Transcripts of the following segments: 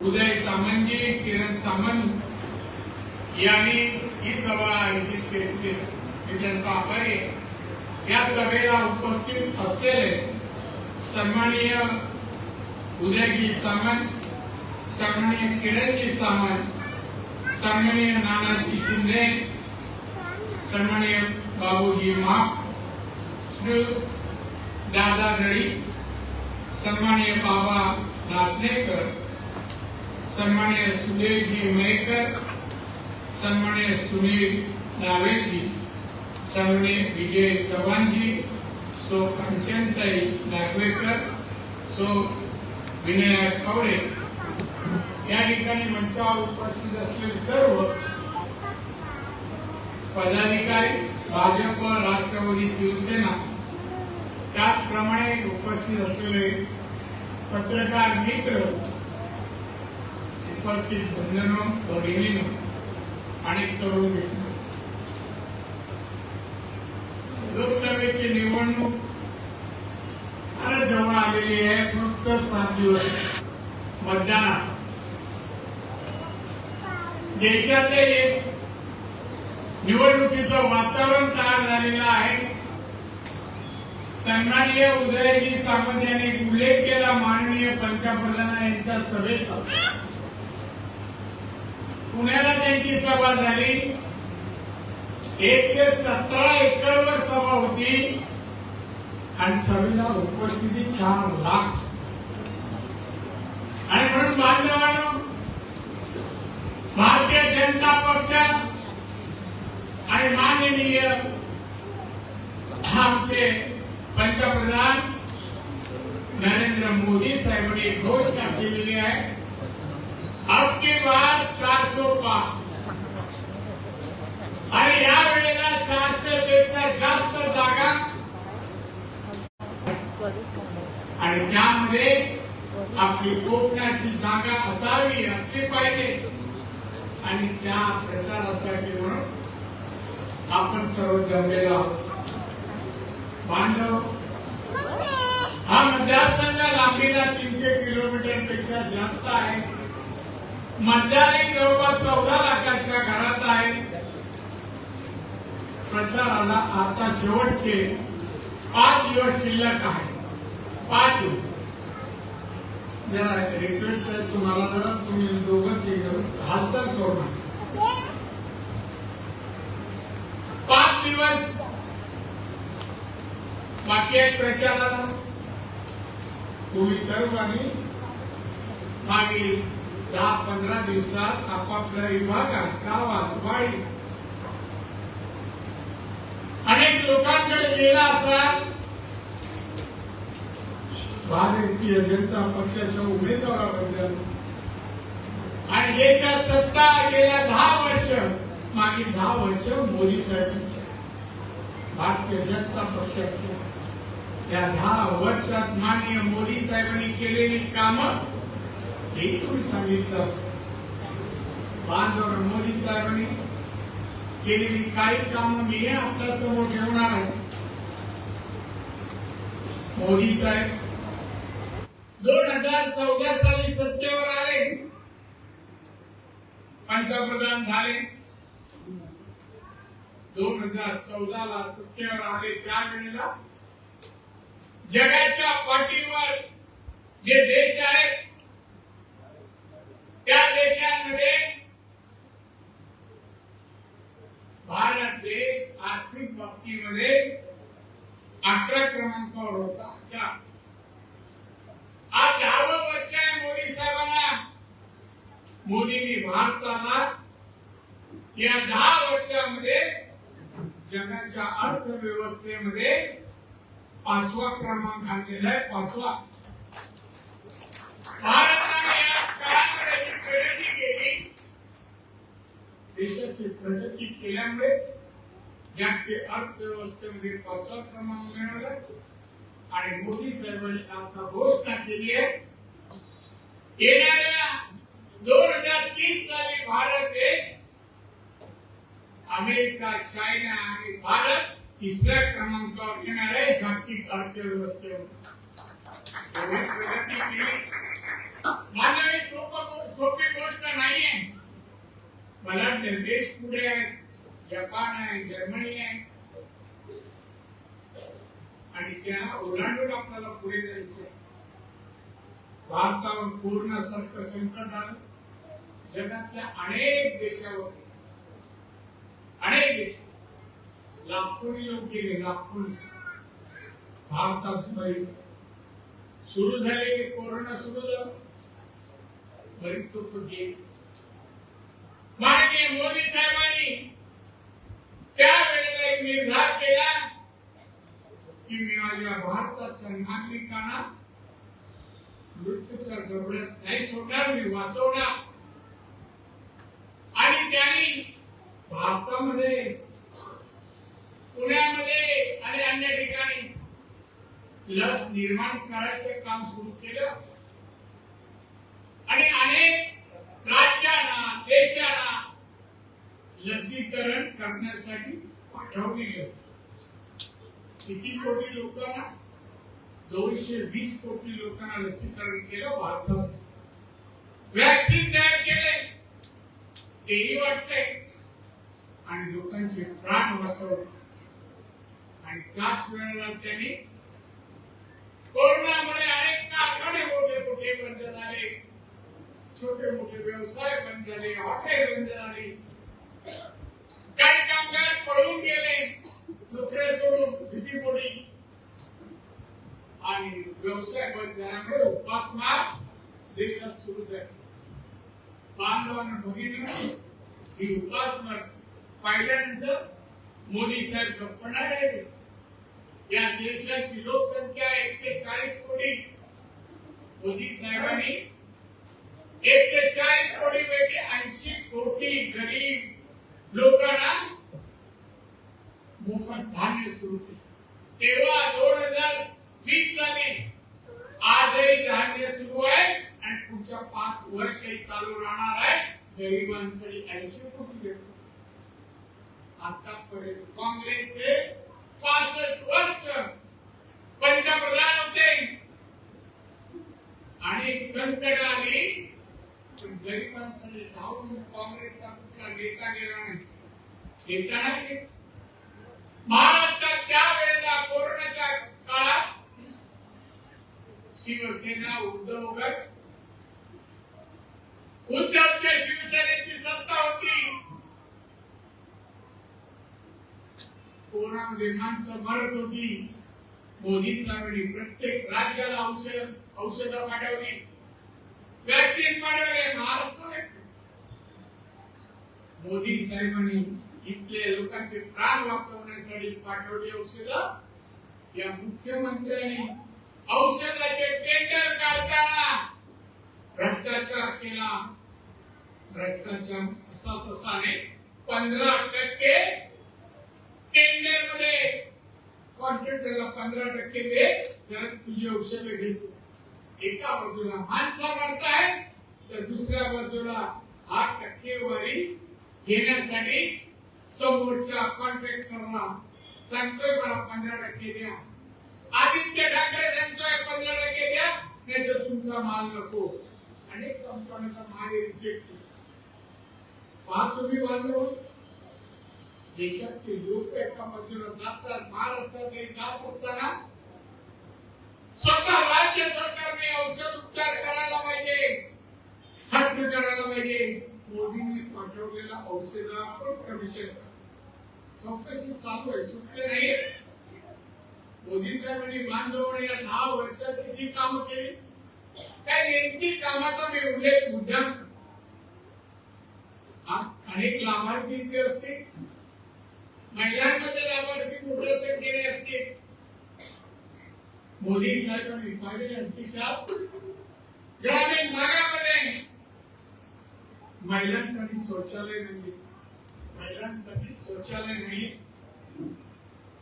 उदय सामंतजी किरण सामंत यांनी ही सभा आयोजित केली आहे. मी त्यांचा आभारी आहे या सभेला उपस्थित असलेले सन्माननीय उदयजी सामंत सन्माननीय किरणजी सामंत सन्माननीय नानाजी शिंदे सन्माननीय बाबूजी माप श्री दादा दळी सन्माननीय बाबा नाचनेकर सन्माननीय सुदेवजी मयेकर सन्माननीय सुनील नावेजी सन्माननीय विजय चव्हाणजी सो कांचनताई नागवेकर सो विनय कवडे. या ठिकाणी मंचावर उपस्थित असलेले सर्व पदाधिकारी भाजप राष्ट्रवादी शिवसेना त्याचप्रमाणे उपस्थित असलेले पत्रकार मित्र उपस्थित बंधनं भगिनीनं आणि तरुण मित्र. लोकसभेची निवडणूक फारच जवळ आलेली आहे फक्त सात दिवस. मतदानात. देशातले एक निवडणुकीचं वातावरण तयार झालेलं आहे. सन्माननीय उदयजी सामंत यांनी उल्लेख केला माननीय पंतप्रधान यांच्या सभेचा. पुण्याला त्यांची सभा झाली. एकशे सतरा एकरवर सभा होती. आणि सभेला उपस्थिती चार लाख. आणि म्हणून बांधवांनो भारतीय जनता पक्ष आणि माननीय आमचे पंतप्रधान नरेंद्र मोदी साहेबांनी घोषणा केलेली आहे. आपके की बार चारशे पार आणि या वेळेला चारशे पेक्षा जास्त जागा. आणि त्यामध्ये आपली कोकणाची जागा असावी असली पाहिजे. आणि त्या प्रचारासाठी म्हणून आपण सर्व जमलेलो आहोत. बांधव हा मतदारसंघ लांबीला तीनशे किलोमीटरपेक्षा जास्त आहे. मध्याने जवळपास चौदा लाखाच्या घरात आहे. प्रचाराला आता शेवटचे पाच दिवस शिल्लक आहे. पाच दिवस. जरा रिक्वेस्ट आहे तुम्हाला जरा तुम्ही दोघं तिघं हालचाल करू नका. पाच दिवस. बाकी आहे प्रचाराला. तुम्ही सर्वांनी मागील या पंधरा दिवसात आपापल्या विभागात गावात वाडी अनेक लोकांकडे गेला असतात भारतीय जनता पक्षाच्या उमेदवाराबद्दल. आणि देशात सत्ता गेल्या दहा वर्ष मागील दहा वर्ष मोदी साहेबांच्या भारतीय जनता पक्षाच्या या दहा वर्षात माननीय मोदी साहेबांनी केलेली कामं एकूण सांगितलं असतं. बांधव मोदी साहेबांनी केलेली काही कामं मी आपल्यासमोर ठेवणार आहे. मोदी साहेब दोन हजार चौदा साली सत्तेवर आले. पंतप्रधान झाले. दोन हजार चौदा ला सत्तेवर आले. त्यावेळेला जगाच्या पाठीवर जे देश आहेत त्या देशांमध्ये भारत देश आर्थिक बाबतीमध्ये अकरा क्रमांकावर होता. अकरा आज दहावं वर्ष आहे मोदी साहेबांना. मोदींनी भारताला या दहा वर्षामध्ये जगाच्या अर्थव्यवस्थेमध्ये पाचवा क्रमांक आणलेला आहे पाचवा. भारत देशाची प्रगती केल्यामुळे जागतिक अर्थव्यवस्थेमध्ये पाचवा क्रमांक मिळवला आणि मोदी साहेबांनी आपला घोष टाकलेली आहे येणाऱ्या दोन हजार तीस साली भारत देश अमेरिका चायना आणि भारत तिसऱ्या क्रमांकावर येणार आहे जागतिक अर्थव्यवस्थेवर प्रगती केली मानवी सोपं जगातले देश पुढे आहेत जपान आहे जर्मनी आहे. आणि ओलांडून आपल्याला पुढे जायचं भारतावर संकट आलं. जगातल्या अनेक देशावर. अनेक देश. लाखोनी लोक गेले लाखोनी भारतात बाई. सुरू झाले की कोरोना सुरू झालं. बरीच लोक गेले माननीय मोदी साहेबांनी त्यावेळेला एक निर्धार केला की मी माझ्या भारताच्या नागरिकांना मृत्यूच्या जबड्यात नाही सोडणार मी वाचवणार. आणि त्यांनी भारतामध्ये पुण्यामध्ये आणि अन्य ठिकाणी लस निर्माण करायचं काम सुरू केलं. आणि अनेक राज्यांना देशाला लसीकरण करण्यासाठी पाठवली किती कोटी लोकांना दोनशे वीस कोटी लोकांना लसीकरण केलं भारतात वॅक्सिन तयार केले. तेही वाटतंय आणि लोकांचे प्राण वाचवले. आणि त्याच वेळेला त्यांनी कोरोनामुळे अनेक कारखाने मोठे मोठे बंद झाले. छोटे मोठे व्यवसाय बंद झाले हॉटेल बंद झाले काही कामगार पळून गेले नोकऱ्या सोडून भीती भीतीपोटी आणि व्यवसाय बंद झाल्यामुळे उपासमार देशात सुरू झाली. बांधवांना बघितलं ही उपासमार पाहिल्यानंतर मोदी साहेब गप्प नाही राहिले या देशाची लोकसंख्या एकशे चाळीस कोटी. मोदी साहेबांनी एकशे चाळीस कोटी पैकी ऐंशी कोटी गरीब लोकांना मोफत धान्य सुरू केले तेव्हा दोन हजार वीस साली आजही धान्य सुरू आहे आणि पुढच्या पाच वर्ष चालू राहणार आहे. गरिबांसाठी ऐंशी कोटी आतापर्यंत काँग्रेसचे पासष्ट वर्ष पंतप्रधान होते. आणि संकट आली गरिबांसाठी धावून काँग्रेसचा कुठला नेता गेला नाही. नेता नाही गेला. महाराष्ट्रात त्यावेळेला कोरोनाच्या काळात शिवसेना उद्धव गट उद्धवच्या शिवसेनेची सत्ता होती. कोरोनामध्ये माणसं मरत होती. मोदी साहेबांनी प्रत्येक राज्याला औषध औषधं पाठवली. वॅक्सिन पाठवले महाराष्ट्रात मोदी साहेबांनी इथले लोकांचे प्राण वाचवण्यासाठी पाठवली औषधं. या मुख्यमंत्र्यांनी औषधाचे टेंडर काढताना भ्रष्टाचार केला भ्रष्टाचार असा तसा नाही पंधरा टक्के टेंडरमध्ये कॉन्ट्रॅक्टरला पंधरा टक्के दे तर तुझी औषधं घेतो एका बाजूला माणसं म्हणताय तर दुसऱ्या बाजूला आठ टक्केवारी घेण्यासाठी समोरच्या कॉन्ट्रॅक्टरला सांगतोय मला पंधरा टक्के द्या. आदित्य ठाकरे सांगतोय पंधरा टक्के द्या नाही तर तुमचा माल नको. अनेक कंपन्यांचा माल रिजेक्ट पहा तुम्ही बांधव. देशातले लोक एका बाजूला जातात महाराष्ट्रात जात असताना स्वतः राज्य सरकारने औषध उपचार करायला पाहिजे. खर्च करायला पाहिजे. मोदींनी पाठवलेला औषध आपण कमिशन चौकशी चालू आहे सुटले नाही. मोदी साहेबांनी बांधवणे या दहा वर्षात किती काम केली? काय नेमकी कामाचा मी उल्लेख उद्या अनेक लाभार्थी असतील. महिलांमध्ये लाभार्थी मोठ्या संख्येने असतील? मोदी साहेबांनी पाहिलेल्या देशात ग्रामीण भागामध्ये महिलांसाठी शौचालय नाही. महिलांसाठी शौचालय नाही.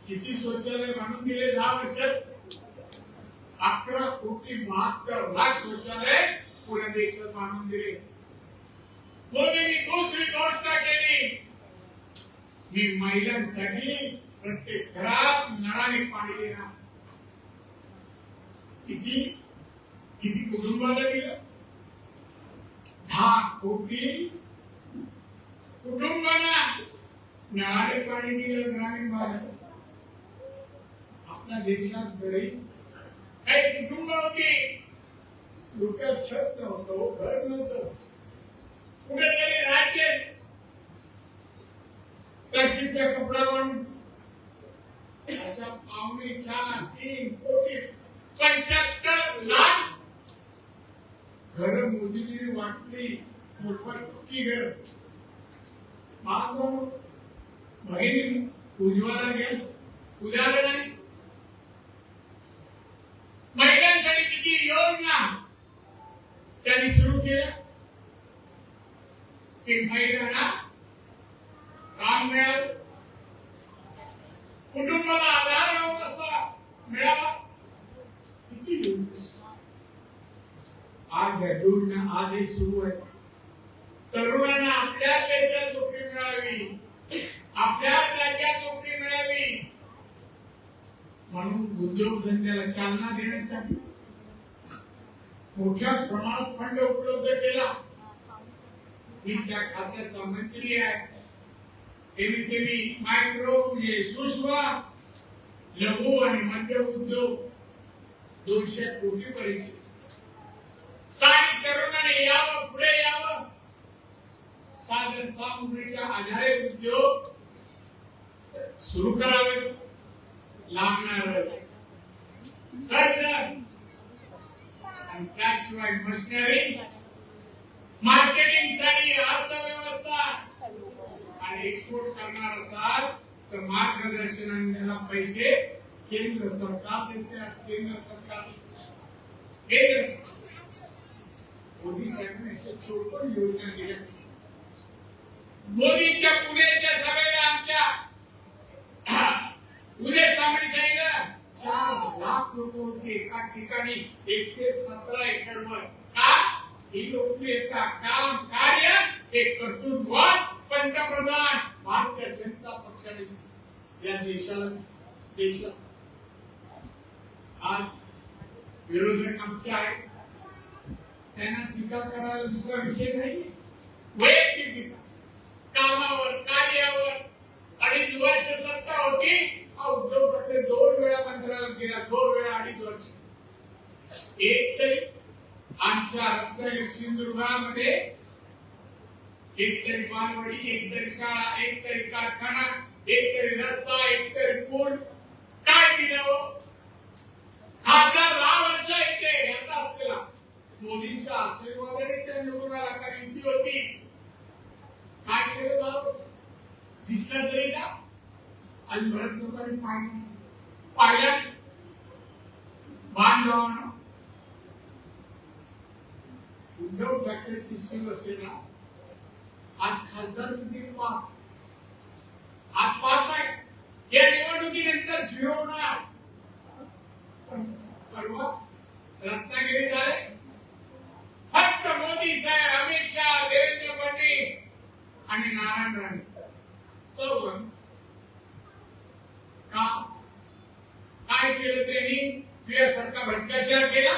किती शौचालय बांधून दिले दहा वर्षात? अकरा कोटी बहात्तर लाख शौचालय पुऱ्या देशात बांधून दिले. मोदींनी दुसरी घोषणा केली? मी महिलांसाठी प्रत्येक घरात नळाने पाणी देणार. किती? किती कुटुंबाला दिलं? दहा कोटी कुटुंबाला. नळाने पाणी दिलं ग्रामीण भागात. आपल्या देशात गरीब काही कुटुंब होते. डोक्यात छत नव्हतं हो, घर नव्हतं. कुठेतरी राज्य प्लास्टिकचा कपडा बांधून अशा पाहुणे चार तीन कोटी पंच्याहत्तर लाख घर मोदीने वाटली मोफत पक्की घर महाग बहिणी उज्ज्वला गॅस उजाला नाही महिलांसाठी किती योजना त्यांनी सुरू केल्या? की महिलांना काम मिळालं. कुटुंबाला आधार असा मिळाला किती योजना आज या योजना आजही सुरू आहे. तरुणांना आपल्या देशात नोकरी मिळावी. आपल्या राज्यात नोकरी मिळावी. म्हणून उद्योगधंद्याला चालना देण्यासाठी मोठ्या प्रमाणात फंड उपलब्ध केला. मी त्या खात्याचा मंत्री आहे. एमएसएमई मायक्रो म्हणजे सूक्ष्म लघु आणि मध्य उद्योग दोनशे कोटी पर्यंत स्थानिक यावं पुढे यावं सागर सामुग्रीच्या आधारे उद्योग सुरू करावे. लागणार आणि त्याशिवाय मशिनरी मार्केटिंगसाठी अर्थव्यवस्था आणि एक्सपोर्ट करणार असाल तर मार्गदर्शनाला पैसे केंद्र सरकार देते केंद्र सरकार केंद्र सरकार. मोदी साहेबांनी अशा चोपन्न योजना दिल्या. मोदींच्या पुण्याच्या सभेला आमच्या उद्या सामने सांगितलं चार लाख लोक होते एका ठिकाणी. एकशे सतरा एकर वर. का? ही लोकप्रियता काम कार्य हे कर्तृत्व पंतप्रधान भारतीय जनता पक्षाने या देशाला देशाला आज विरोधक आमचे आहेत. त्यांना टीका करायला दुसरा विषय नाही. वैयक्तिक टीका कामावर कार्यावर. अडीच वर्ष सत्ता होती हा उद्धव ठाकरे दोन वेळा मंत्रालयात गेला दोन वेळा अडीच वर्ष. एक तरी आमच्या रत्नागिरी सिंधुदुर्गामध्ये एक तरी बालवाडी एक तरी शाळा एक तरी कारखाना एक तरी रस्ता एक तरी पूल. काय केलं हो? खासदार दहा वर्ष येते यांचा असलेला मोदींच्या आशीर्वादाने त्या निवडून आला. कारण ती होती काय केलं जाऊ दिसलं तरी का? आणि भरत लोकांनी पाहिलं. पाहिल्या? बांधवानं उद्धव ठाकरेची शिवसेना आज खासदार किती? पाच. आज पाच आहे. या निवडणुकीनंतर झिरो होणार. पण परवा रत्नागिरी झाले फक्त मोदी साहेब अमित शहा देवेंद्र फडणवीस आणि चौघ का? काय केलं त्यांनी? स्त्रियासारखा भ्रष्टाचार केला?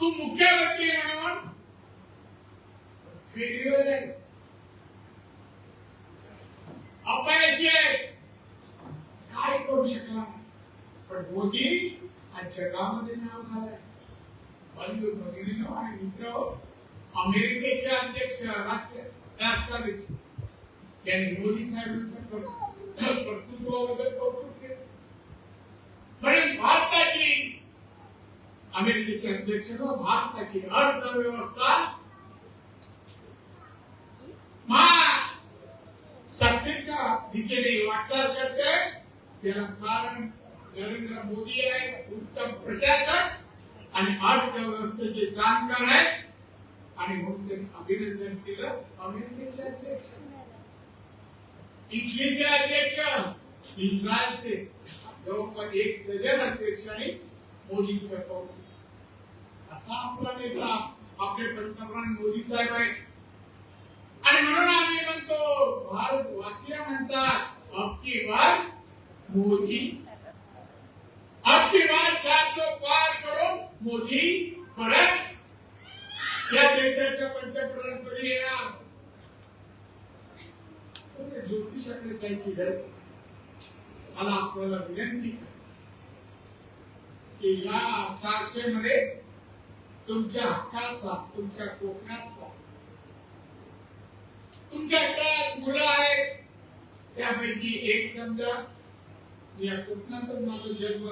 तू मुख्यमंत्री म्हणून? फेरीवर आहेस. अपयशी आहेस. काय करू शकला पण मोदी आज जगामध्ये नाव झालंय. बंधू भगिनी आणि मित्र अमेरिकेचे अध्यक्ष राष्ट्र- राष्ट्राध्यक्ष त्यांनी मोदी साहेबांचं कर्तृत्वाबद्दल कौतुक केलं. म्हणजे भारताची अमेरिकेचे अध्यक्ष भारताची अर्थव्यवस्था सत्तेच्या दिशेने वाटचाल करते. त्याला कारण नरेंद्र मोदी आहे उत्तम प्रशासक आणि अर्थव्यवस्थेचे जाणकार आहे. आणि म्हणून त्यांनी अभिनंदन केलं. अमेरिकेचे अध्यक्ष. इटलीचे अध्यक्ष. इस्रायलचे. जवळपास एक डझन अध्यक्षांनी मोदींचं कौतुक. असा आपला नेता आपले पंतप्रधान मोदी साहेब आहेत. आणि म्हणून आम्ही म्हणतो भारतवासीय म्हणतात आपकी बार मोदी. आपकी बार चारशे पार करून मोदी परत या देशाच्या पंतप्रधान पंतप्रधानपदी येणार ज्योतिषाकडे जायची गरज मला आपल्याला विनंती करायची की या चारशे मध्ये तुमच्या हक्काचा तुमच्या कोकणातला तुमच्या घरात मुलं आहेत त्यापैकी एक समजा या कोकणातून माझा जन्म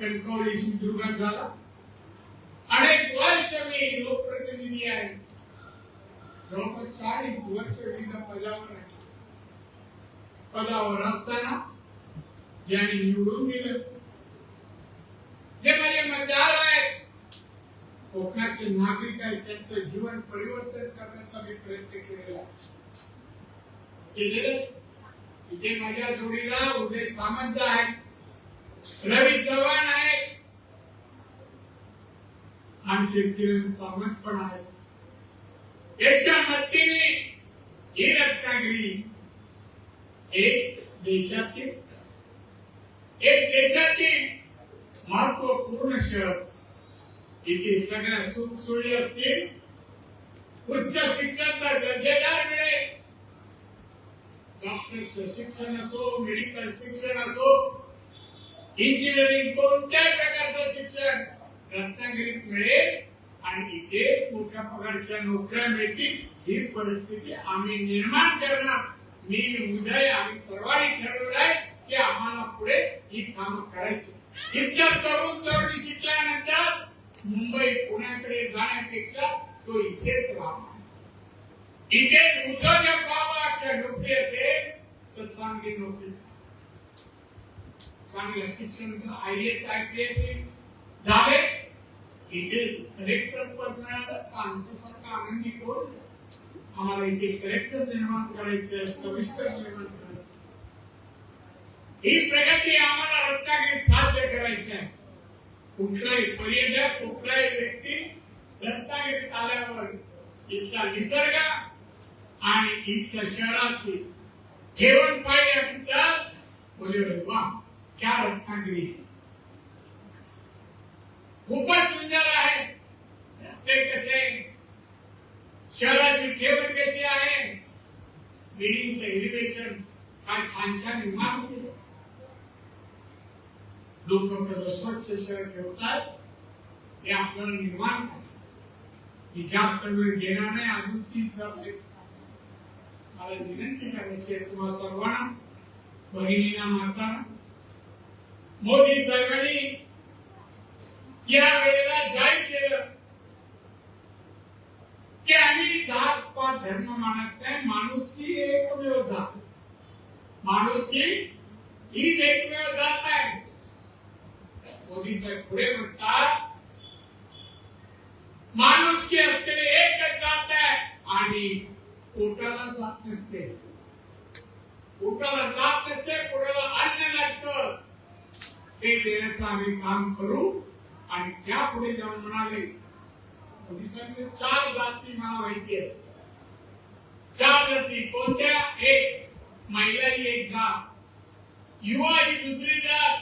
कणकवली सिंधुदुर्गात झाला. अनेक वर्ष मी लोकप्रतिनिधी आहे. जवळपास चाळीस वर्ष विविध पदावर आहे. पदावर असताना ज्यांनी निवडून दिलं. जे माझे मतदार आहेत कोकणाचे नागरिक आहेत त्यांचं जीवन परिवर्तन करण्याचा मी प्रयत्न केलेला आहे. केलेले इथे माझ्या जोडीला उदय सामंत आहेत रवी चव्हाण आहेत आमचे किरण सावंत पण आहेत याच्या मदतीने ही रत्नागिरी एक देशातील एक देशातील महत्त्वपूर्ण शहर. इथे सगळ्या सुख सोयी असतील. उच्च शिक्षणाचा दर्जेदार मिळेल डॉक्टरचं शिक्षण असो मेडिकल शिक्षण असो इंजिनिअरिंग कोणत्या प्रकारचं शिक्षण? रत्नागिरीत मिळेल आणि इथे मोठ्या पगारच्या नोकऱ्या मिळतील. ही परिस्थिती आम्ही निर्माण करणार. मी उदय आम्ही सर्वांनी ठरवलंय की आम्हाला पुढे ही काम करायची. इतक्या तरुण तरुणी शिकल्यानंतर मुंबई पुण्याकडे जाण्यापेक्षा तो इथेच राहा इथे उद्योजक बाबा आपल्या नोकरी असेल तर चांगली नोकरी चांगलं शिक्षण I S I P S झाले. इथे कलेक्टर पद मिळालं तर आमच्यासारखा आनंदी कोण आम्हाला इथे कलेक्टर निर्माण करायचे कमिशनर निर्माण करायचे ही प्रगती आम्हाला रत्नागिरीत साध्य करायची आहे. कुठलाही पर्यटक कुठलाही व्यक्ती रत्नागिरीत आल्यावर इथला निसर्ग आणि इथल्या शहराची ठेवण पाहिजे पाहिल्यानंतर बोले वा क्या रत्नागिरी. है खूपच सुंदर आहे. रस्ते कसे? शहराची ठेवण कशी आहे? बिल्डिंगचं एलिव्हेशन काय छान छान इमारती लोक कसं स्वच्छ शहर ठेवतात हे आपल्याला निर्माण करतात. ज्या जास्त वेळ घेणार नाही अजून तीन सब्जेक्ट मला विनंती करायची आहे तुम्हा सर्वांना भगिनींना मातांना. मोदी सरकारी या वेळेला जाहीर केलं की आम्ही जात पात धर्म मानत नाही. माणुसकी एकमेव जात? माणुसकी ही एकमेव जात आहे मोदी साहेब पुढे म्हणतात माणुसकी असते एकच जात आहे. आणि पोटाला जात नसते. पोटाला जात नसते पोटाला अन्न लागत. ते देण्याचं आम्ही काम करू. आणि त्या पुढे जाऊन म्हणाले मोदी चार जाती मला माहिती आहे चार जाती कोणत्या? एक महिला ही एक जात युवा ही दुसरी जात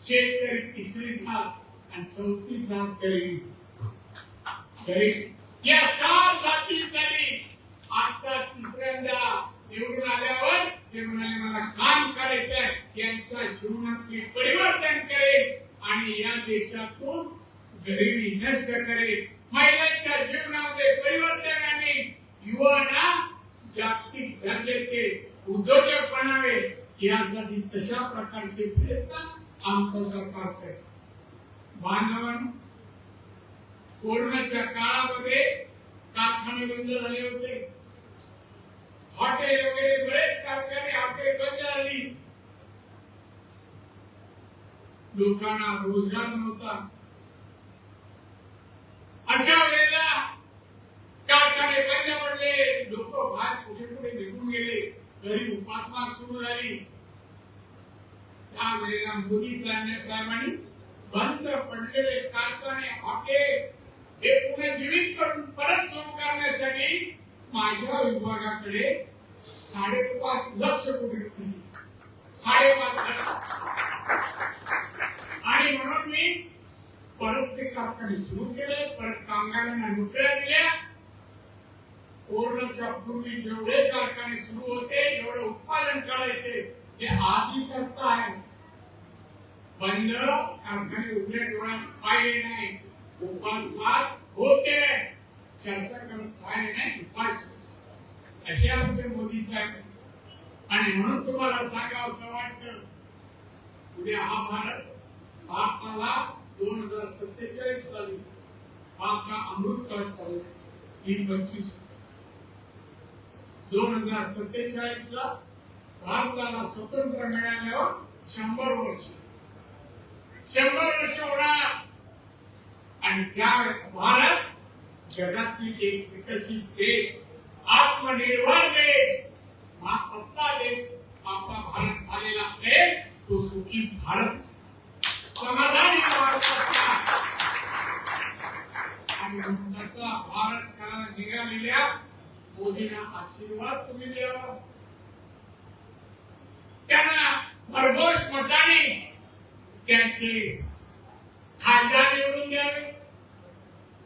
शेतकरी तिसरी जात आणि चौथी जात गरीब. गरीब. या चार जातीसाठी आता तिसऱ्यांदा निवडून आल्यावर ते म्हणाले मला काम करायचंय. यांच्या जीवनात परिवर्तन करेल आणि या देशातून गरिबी नष्ट करेल. महिलांच्या जीवनामध्ये परिवर्तन आणि युवांना जागतिक दर्जाचे उद्योजक बनावे. यासाठी तशा प्रकारचे प्रयत्न आमचं सरकार करेल बांधवांनो कोरोनाच्या काळामध्ये कारखाने बंद झाले होते. हॉटेल वगैरे बरेच कारखाने हॉटेल बंद झाली. लोकांना रोजगार नव्हता. अशा वेळेला कारखाने बंद पडले. लोक बाहेर कुठे कुठे निघून गेले. घरी उपासमार सुरू झाली. त्यावेळेला मोदी साहेब- साहेबांनी बंद पडलेले कारखाने हॉटेल हे पुन्हा जीवित करून परत सुरू करण्यासाठी माझ्या विभागाकडे साडेपाच लक्ष कोटी साडेपाच लक्ष. आणि म्हणून मी परत ते कारखाने सुरू केले परत कामगारांना नोकऱ्या दिल्या कोरोनाच्या पूर्वी जेवढे कारखाने सुरू होते जेवढे उत्पादन करायचे ते आधी करताय बंद कारखाने उघडे डोळ्यात पाहिले नाही. उपासवाद होते. चर्चा करत पाहिले नाही उपास असे आमचे मोदी साहेब आणि म्हणून तुम्हाला सांगावं असं वाटतं उद्या हा भारत भारताला दोन हजार सत्तेचाळीस साली आपला अमृतकाळ चालू ही पंचवीस दोन हजार सत्तेचाळीस ला भारताला स्वतंत्र मिळाल्यावर शंभर वर्ष. शंभर वर्ष होणार आणि त्या भारत जगातील एक विकसित देश आत्मनिर्भर देश महासत्ता देश आपला भारत झालेला असेल तो सुखी भारत असेल. समाधानी आणि तसा भारत करायला निघालेल्या मोदींना आशीर्वाद तुम्ही द्यावा त्यांना भरघोष मताने त्यांचे खासदार निवडून द्यावे.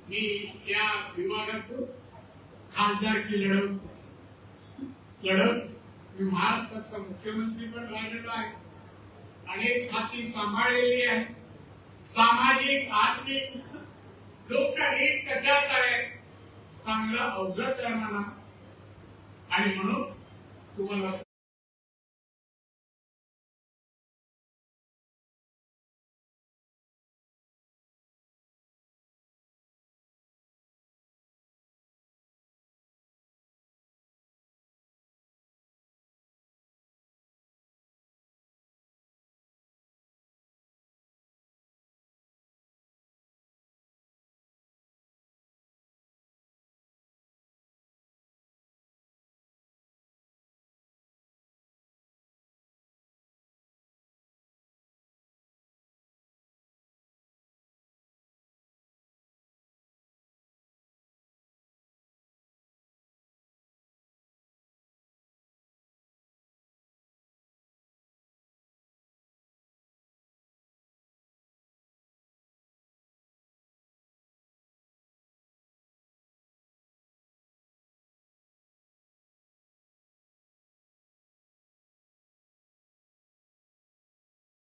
मी या विभागातून खासदारकी लढवतो लढत. मी महाराष्ट्राचा मुख्यमंत्री पण राहिलेलो आहे. अनेक खाती सांभाळलेली आहे. सामाजिक आर्थिक लोकहित कशात आहे? चांगलं अवगत आहे मला. आणि म्हणून तुम्हाला